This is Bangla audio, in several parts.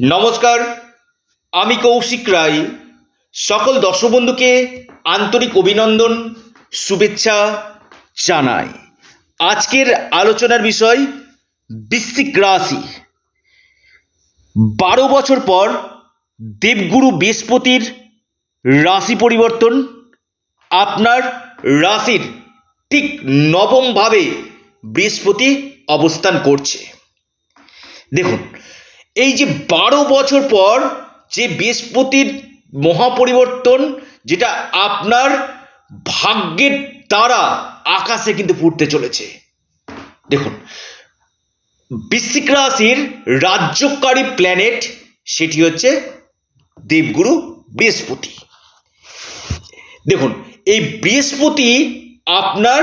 নমস্কার, আমি কৌশিক রায়। সকল দর্শক বন্ধুকে আন্তরিক অভিনন্দন, শুভেচ্ছা জানাই। আজকের আলোচনার বিষয় বৃশ্চিক রাশি। বারো বছর পর দেবগুরু বৃহস্পতির রাশি পরিবর্তন। আপনার রাশির ঠিক নবমভাবে বৃহস্পতি অবস্থান করছে। দেখুন এই যে বারো বছর পর যে বৃহস্পতির মহাপরিবর্তন, যেটা আপনার ভাগ্যের দ্বারা আকাশে কিন্তু ফুটতে চলেছে। দেখুন, বৃশ্চিক রাশির রাজ্যকারী প্ল্যানেট সেটি হচ্ছে দেবগুরু বৃহস্পতি। দেখুন, এই বৃহস্পতি আপনার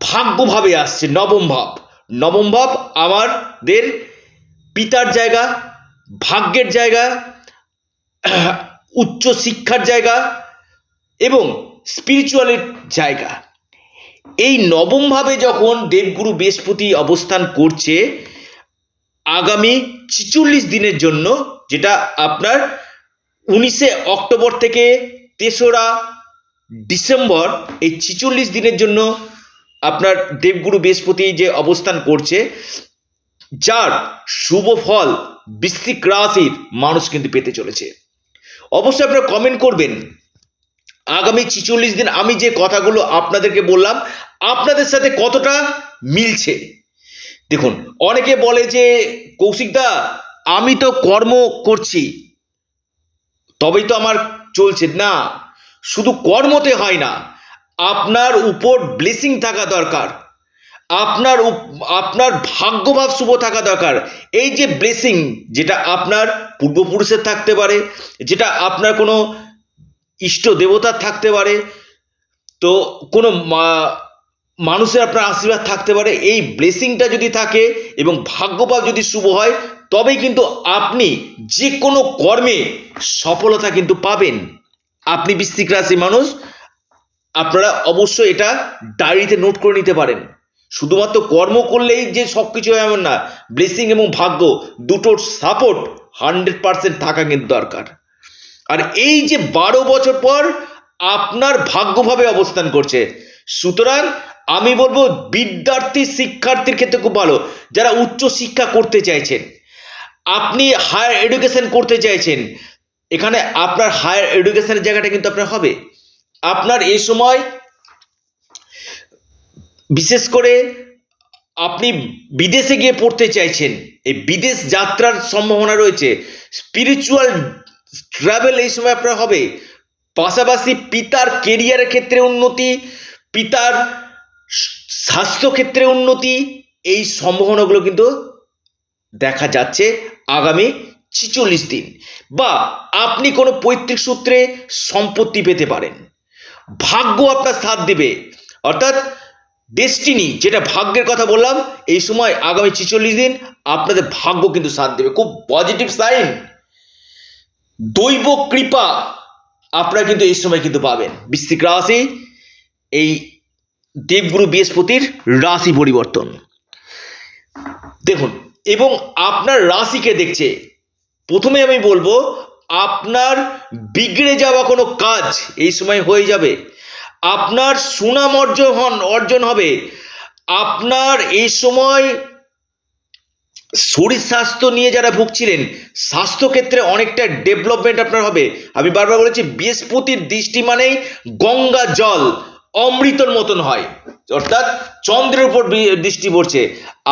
ভাগ্যভাবে আসছে, নবম ভাব। নবম ভাব আমাদের পিতার জায়গা, ভাগ্যের জায়গা, উচ্চ শিক্ষার জায়গা এবং স্পিরিচুয়ালের জায়গা। এই নবমভাবে যখন দেবগুরু বৃহস্পতি অবস্থান করছে, আগামী ছিচল্লিশ দিনের জন্য, যেটা আপনার উনিশে অক্টোবর থেকে তেসরা ডিসেম্বর, এই ছিচল্লিশ দিনের জন্য আপনার দেবগুরু বৃহস্পতি যে অবস্থান করছে যার শুভ ফল বৃশ্চিক রাশির মানুষ কিন্তু পেতে চলেছে। অবশ্যই আপনারা কমেন্ট করবেন। আগামী ছিচল্লিশ দিন আমি যে কথাগুলো আপনাদেরকে বললাম, আপনাদের সাথে কতটা মিলছে? দেখুন, অনেকে বলে যে কৌশিকদা আমি তো কর্ম করছি, তবেই তো আমার চলছে। না, শুধু কর্মতে হয় না, আপনার উপর ব্লেসিং থাকা দরকার। আপনার আপনার ভাগ্যভাব শুভ থাকা দরকার। এই যে ব্লেসিং যেটা আপনার পূর্বপুরুষের থাকতে পারে, যেটা আপনার কোনো ইষ্ট দেবতার থাকতে পারে, তো কোনো মানুষের আপনার আশীর্বাদ থাকতে পারে, এই ব্লেসিংটা যদি থাকে এবং ভাগ্যভাব যদি শুভ হয়, তবেই কিন্তু আপনি যে কোনো কর্মে সফলতা কিন্তু পাবেন। আপনি বৃশ্চিক রাশি মানুষ, আপনারা অবশ্যই এটা ডায়েরিতে নোট করে নিতে পারেন। শুধুমাত্র কর্ম করলেই যে সব কিছু হয় এমন না ব্লেসিং এবং ভাগ্য দুটোর সাপোর্ট হান্ড্রেড পার্সেন্ট থাকা কিন্তু দরকার। আর এই যে বারো বছর পর আপনার ভাগ্যভাবে অবস্থান করছে, সুতরাং আমি বলব বিদ্যার্থী শিক্ষার্থীর ক্ষেত্রে খুব ভালো, যারা উচ্চ শিক্ষা করতে চাইছেন, আপনি হায়ার এডুকেশন করতে চাইছেন, এখানে আপনার হায়ার এডুকেশনের জায়গাটা কিন্তু আপনার হবে। আপনার এই সময় বিশেষ করে আপনি বিদেশে গিয়ে পড়তে চাইছেন, এই বিদেশ যাত্রার সম্ভাবনা রয়েছে স্পিরিচুয়াল ট্রাভেল এই সময় আপনার হবে। পাশাপাশি পিতার কেরিয়ারের ক্ষেত্রে উন্নতি, পিতার স্বাস্থ্য ক্ষেত্রে উন্নতি, এই সম্ভাবনাগুলো কিন্তু দেখা যাচ্ছে আগামী ছিচল্লিশ দিন। বা আপনি কোনো পৈতৃক সূত্রে সম্পত্তি পেতে পারেন। ভাগ্য আপনার সাথ দেবে। অর্থাৎ ডেস্টিনি যেটা ভাগ্যের কথা বললাম, এই সময় আগামী ছিচল্লিশ দিন আপনাদের ভাগ্য কিন্তু সাথ দেবে। খুব পজিটিভ সাইন দৈব কৃপা আপনারা কিন্তু এই সময় কিন্তু পাবেন। বৃশ্চিক রাশি, এই দেবগুরু বৃহস্পতির রাশি পরিবর্তন। দেখুন, এবং আপনার রাশিকে দেখছে। প্রথমে আমি বলব, আপনার বিগড়ে যাওয়া কোনো কাজ এই সময় হয়ে যাবে। আপনার সুনাম অর্জন হন, অর্জন হবে। আপনার এই সময় শরীর স্বাস্থ্য নিয়ে যারা ভুগছিলেন, স্বাস্থ্যক্ষেত্রে অনেকটা ডেভেলপমেন্ট আপনার হবে। আমি বারবার বলেছি, বৃহস্পতির দৃষ্টি মানেই গঙ্গা জল, অমৃতর মতন হয়। অর্থাৎ চন্দ্রের উপর দৃষ্টি পড়ছে।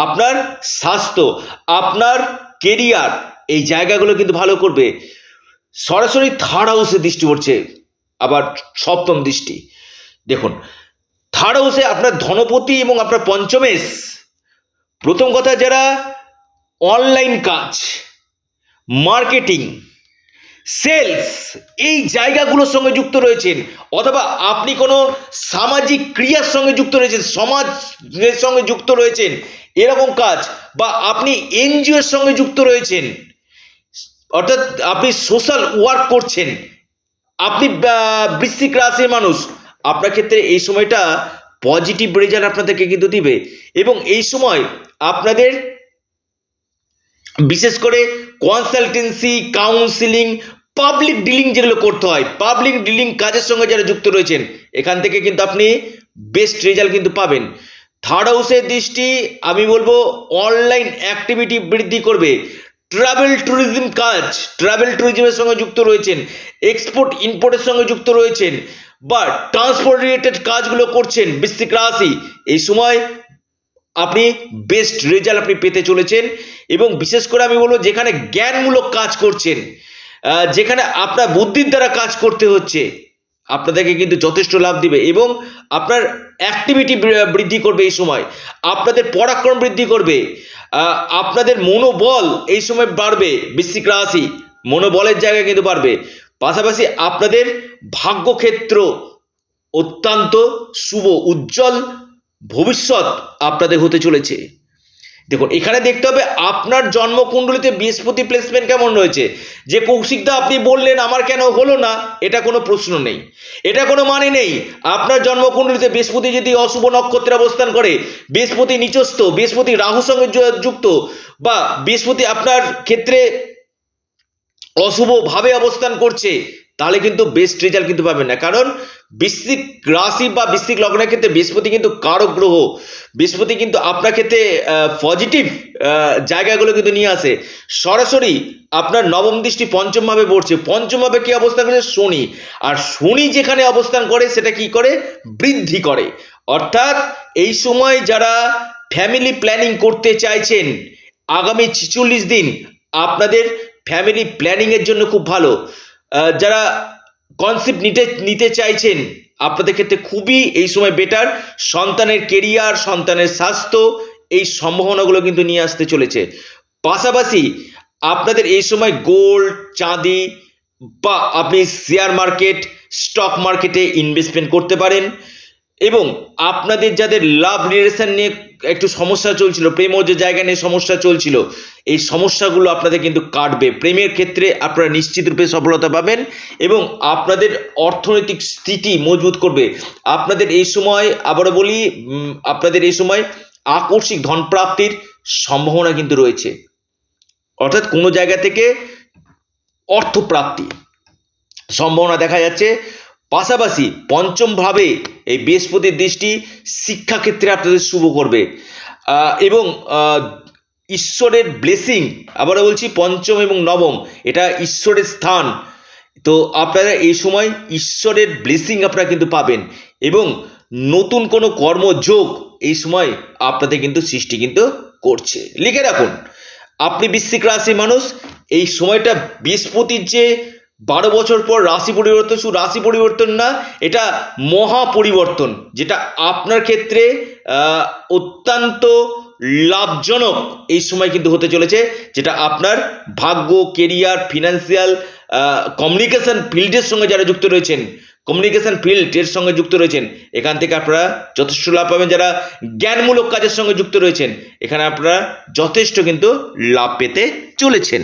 আপনার স্বাস্থ্য, আপনার কেরিয়ার এই জায়গাগুলো কিন্তু ভালো করবে। সরাসরি থার্ড হাউসে দৃষ্টি পড়ছে, আবার সপ্তম দৃষ্টি। দেখুন থার্ড হাউসে আপনার ধনপতি এবং আপনার পঞ্চমেশ। প্রথম কথা যারা অনলাইন কাজ মার্কেটিং সেলস এই জায়গাগুলোর সঙ্গে যুক্ত রয়েছেন, অথবা আপনি কোনো সামাজিক ক্রিয়ার সঙ্গে যুক্ত রয়েছেন, সমাজের সঙ্গে যুক্ত রয়েছেন, এরকম কাজ, বা আপনি এনজিওর সঙ্গে যুক্ত রয়েছেন, অর্থাৎ আপনি সোশ্যাল ওয়ার্ক করছেন, আপনি বৃশ্চিক রাশির মানুষ আপনার ক্ষেত্রে এই সময়টা পজিটিভ রেজাল্ট আপনাদেরকে কিন্তু দিবে। এবং এই সময় আপনাদের বিশেষ করে কনসালটেন্সি কাউন্সিলিং পাবলিক ডিলিং যেগুলো করতে হয় পাবলিক ডিলিং কাজের সঙ্গে যারা যুক্ত রয়েছেন, এখান থেকে কিন্তু আপনি বেস্ট রেজাল্ট কিন্তু পাবেন। থার্ড হাউসের দৃষ্টি, আমি বলব অনলাইন অ্যাক্টিভিটি বৃদ্ধি করবে। ট্রাভেল ট্যুরিজম কাজ ট্রাভেল ট্যুরিজমের সঙ্গে যুক্ত রয়েছেন এক্সপোর্ট ইম্পোর্টের সঙ্গে যুক্ত রয়েছেন বা ট্রান্সপোর্ট রিলেটেড কাজগুলো করছেন বৃশ্চিক রাশি। এই সময় আপনি বেস্ট রেজাল্ট আপনি পেতে চলেছেন এবং বিশেষ করে আমি বলব যেখানে জ্ঞানমূলক কাজ করছেন যেখানে আপনার বুদ্ধির দ্বারা কাজ করতে হচ্ছে, আপনাদেরকে কিন্তু যথেষ্ট লাভ দিবে এবং আপনার অ্যাক্টিভিটি বৃদ্ধি করবে এই সময়, আপনাদের পরাক্রম বৃদ্ধি করবে আপনাদের মনোবল এই সময় বাড়বে, বৃশ্চিক রাশি মনোবলের জায়গায় কিন্তু বাড়বে। পাশাপাশি আপনাদের ভাগ্যক্ষেত্র অত্যন্ত শুভ, উজ্জ্বল ভবিষ্যৎ আপনাদের হতে চলেছে। দেখুন, এখানে দেখতে হবে আপনার জন্মকুণ্ডলিতে বৃহস্পতি প্লেসমেন্ট কেমন রয়েছে। যে কৌশিকদা আপনি বললেন, আমার কেন হলো না? এটা কোনো প্রশ্ন নেই। এটা কোনো মানে নেই। আপনার জন্মকুণ্ডলিতে বৃহস্পতি যদি অশুভ নক্ষত্রে অবস্থান করে, বৃহস্পতি নিচস্থ, বৃহস্পতি রাহুর সঙ্গে যুক্ত বা বৃহস্পতি আপনার ক্ষেত্রে অশুভভাবে অবস্থান করছে, তাহলে কিন্তু বেস্ট রেজাল্ট কিন্তু পাবেন না। কারণ বৃশ্চিক রাশি বা বৃশ্চিক লগ্নের ক্ষেত্রে বৃহস্পতি কিন্তু কারক গ্রহ। বৃহস্পতি কিন্তু আপনার ক্ষেত্রে পজিটিভ জায়গাগুলো কিন্তু নিয়ে আসে। সরাসরি আপনার নবম দৃষ্টি পঞ্চমভাবে পড়ছে। পঞ্চমভাবে কি অবস্থান করে শনি। আর শনি যেখানে অবস্থান করে, সেটা কি করে? বৃদ্ধি করে। অর্থাৎ এই সময় যারা ফ্যামিলি প্ল্যানিং করতে চাইছেন, আগামী ছিচল্লিশ দিন আপনাদের ফ্যামিলি প্ল্যানিংয়ের জন্য খুব ভালো। যারা কনসেপ্ট নিতে নিতে চাইছেন, আপনাদের ক্ষেত্রে খুবই এই সময় বেটার সন্তানের কেরিয়ার সন্তানের স্বাস্থ্য, এই সম্ভাবনাগুলো কিন্তু নিয়ে আসতে চলেছে। পাশাপাশি আপনাদের এই সময় গোল্ড চাঁদি বা আপনি শেয়ার মার্কেট স্টক মার্কেটে ইনভেস্টমেন্ট করতে পারেন। এবং আপনাদের যাদের লাভ রিলেশন নিয়ে একটু সমস্যা চলছিল, প্রেম যে জায়গা নিয়ে সমস্যা চলছিল, এই সমস্যাগুলো আপনাদের কিন্তু কাটবে। প্রেমের ক্ষেত্রে আপনারা নিশ্চিত রূপে সফলতা পাবেন এবং আপনাদের অর্থনৈতিক স্থিতি মজবুত করবে। আপনাদের এই সময়, আবারও বলি আপনাদের এই সময় আকস্মিক ধন প্রাপ্তির সম্ভাবনা কিন্তু রয়েছে। অর্থাৎ কোনো জায়গা থেকে অর্থপ্রাপ্তি। সম্ভাবনা দেখা যাচ্ছে পাশাপাশি পঞ্চমভাবে এই বৃহস্পতির দৃষ্টি শিক্ষাক্ষেত্রে আপনাদের শুভ করবে। এবং ঈশ্বরের ব্লেসিং আবারও বলছি পঞ্চম এবং নবম, এটা ঈশ্বরের স্থান। তো আপনারা এই সময় ঈশ্বরের ব্লেসিং আপনারা কিন্তু পাবেন এবং নতুন কোনো কর্মযোগ এই সময় আপনাদের কিন্তু সৃষ্টি কিন্তু করছে। লিখে রাখুন, আপনি বৃশ্চিক রাশি মানুষ, এই সময়টা বৃহস্পতির যে বারো বছর পর রাশি পরিবর্তন শুধু রাশি পরিবর্তন না, এটা মহা পরিবর্তন, যেটা আপনার ক্ষেত্রে অত্যন্ত লাভজনক এই সময় কিন্তু হতে চলেছে, যেটা আপনার ভাগ্য কেরিয়ার ফিনান্সিয়াল কমিউনিকেশন ফিল্ডের সঙ্গে যারা যুক্ত রয়েছেন কমিউনিকেশন ফিল্ড এর সঙ্গে যুক্ত রয়েছেন, এখান থেকে আপনারা যথেষ্ট লাভ পাবেন, যারা জ্ঞানমূলক কাজের সঙ্গে যুক্ত রয়েছেন, এখানে আপনারা যথেষ্ট কিন্তু লাভ পেতে চলেছেন।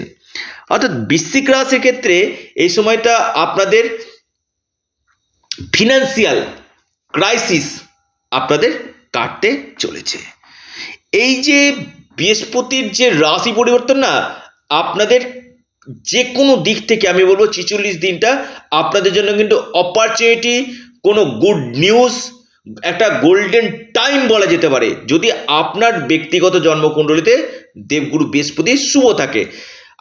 অর্থাৎ বৃশ্চিক রাশির ক্ষেত্রে এই সময়টা আপনাদের ফিনান্সিয়াল ক্রাইসিস আপনাদের কাটতে চলেছে। এই যে বৃহস্পতির যে রাশি পরিবর্তন না, আপনাদের যে কোনো দিক থেকে আমি বলব ছিচল্লিশ দিনটা আপনাদের জন্য কিন্তু অপরচুনিটি কোনো গুড নিউজ একটা গোল্ডেন টাইম বলা যেতে পারে। যদি আপনার ব্যক্তিগত জন্মকুণ্ডলিতে দেবগুরু বৃহস্পতি শুভ থাকে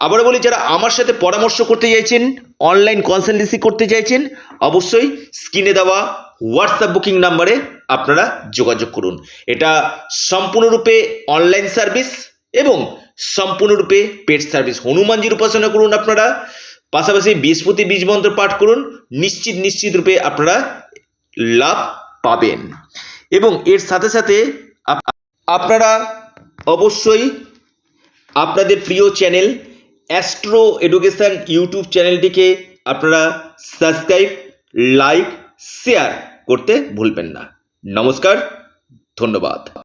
আবার বলি, যারা আমার সাথে পরামর্শ করতে চাইছেন অনলাইন কনসালটেন্সি করতে চাইছেন, অবশ্যই স্ক্রিনে দেওয়া হোয়াটসঅ্যাপ বুকিং নাম্বারে আপনারা যোগাযোগ করুন। এটা সম্পূর্ণরূপে অনলাইন সার্ভিস এবং সম্পূর্ণরূপে পেড সার্ভিস হনুমানজির উপাসনা করুন আপনারা, পাশাপাশি বৃহস্পতি বীজ মন্ত্র পাঠ করুন, নিশ্চিত নিশ্চিত রূপে আপনারা লাভ পাবেন। এবং এর সাথে সাথে আপনারা অবশ্যই আপনাদের প্রিয় চ্যানেল অ্যাস্ট্রো এডুকেশান ইউটিউব চ্যানেলটিকে আপনারা সাবস্ক্রাইব লাইক শেয়ার করতে ভুলবেন না। নমস্কার ধন্যবাদ।